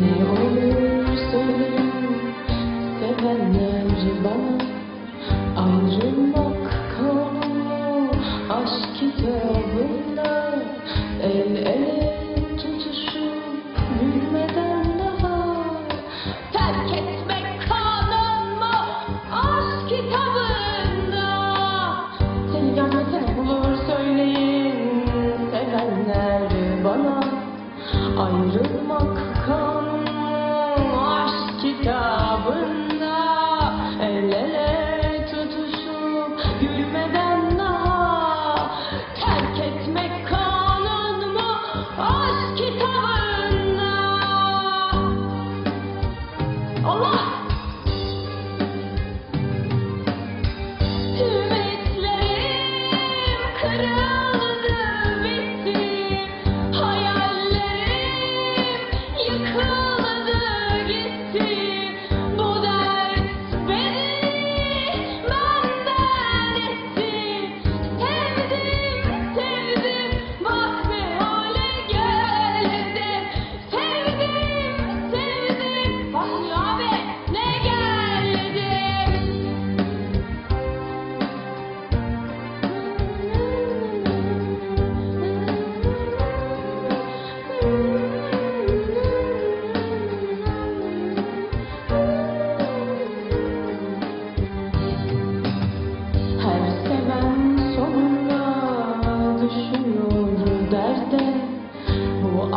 Ne olursa olur sevenler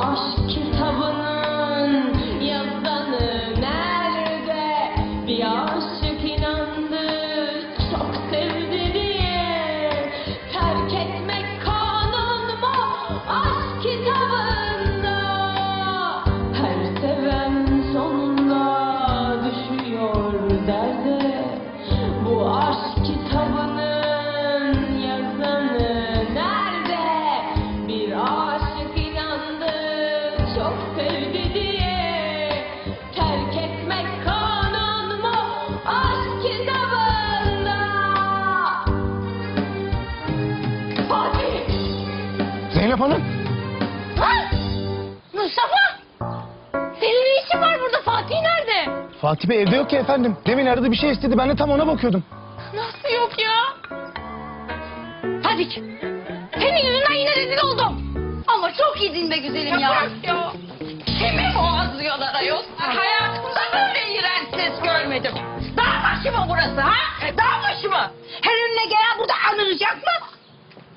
lost you. Hanım. Lan! Mustafa! Senin ne işin var burada? Fatih nerede? Fatih Bey evde yok ki efendim. Demin aradı bir şey istedi. Ben de tam ona bakıyordum. Nasıl yok ya? Hadi ki. Senin yüzünden yine rezil oldum. Ama çok iyiydin be güzelim ya. bırak ya. Kimi boğazlıyorlar ayol? Hayatımda böyle iğrenç ses görmedim. Dağ başı mı burası ha? Dağ başı mı? Her önüne gelen burada anılacak mı?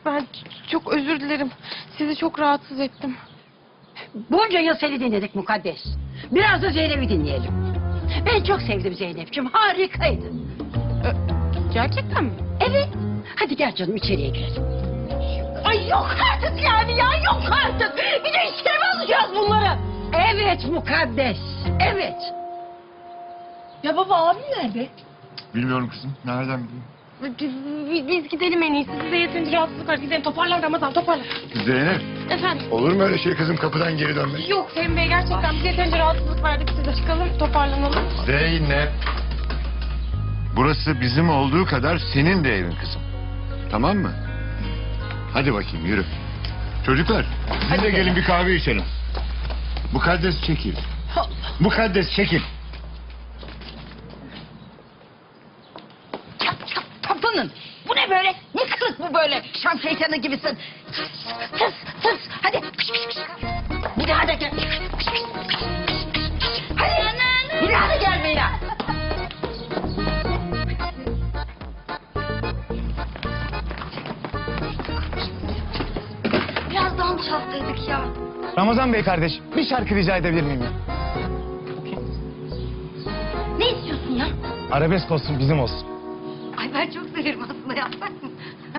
Ben çok özür dilerim. Sizi çok rahatsız ettim. Bunca yıl seni dinledik mukaddes. Biraz da Zeynep'i dinleyelim. Ben çok sevdim Zeynep'ciğim. Harikaydın. Gerçekten mi? Evet. Hadi gel canım içeriye girelim. Ay yok artık yani ya yok artık. Bir de içeri mi alacağız bunları? Evet mukaddes. Evet. Ya baba abim nerede? Bilmiyorum kızım. Nereden bileyim? Biz, biz, gidelim en iyisi. Size yeterince rahatsızlık var. Gidelim toparlar Ramazan toparlar. Zeynep. Efendim? Olur mu öyle şey kızım kapıdan geri dönmek? Yok Fehmi Bey gerçekten bize yeterince rahatsızlık verdik. Size çıkalım toparlanalım. Zeynep. Burası bizim olduğu kadar senin de evin kızım. Tamam mı? Hadi bakayım yürü. Çocuklar siz de gelin bir kahve içelim. Mukaddes çekil. Mukaddes çekil. Kapının. Bu ne böyle? Ne kılık bu böyle? Şam şeytanı gibisin. Tıs tıs. Hadi. Pış, pış, pış. Bir daha da gel. Pış, pış. Hadi. Bir daha da gel Meyla. Biraz daha mı çalsaydık ya? Ramazan Bey kardeş bir şarkı rica edebilir miyim ya? Ne istiyorsun ya? Arabesk olsun bizim olsun. Çok severim aslında yapsak mı?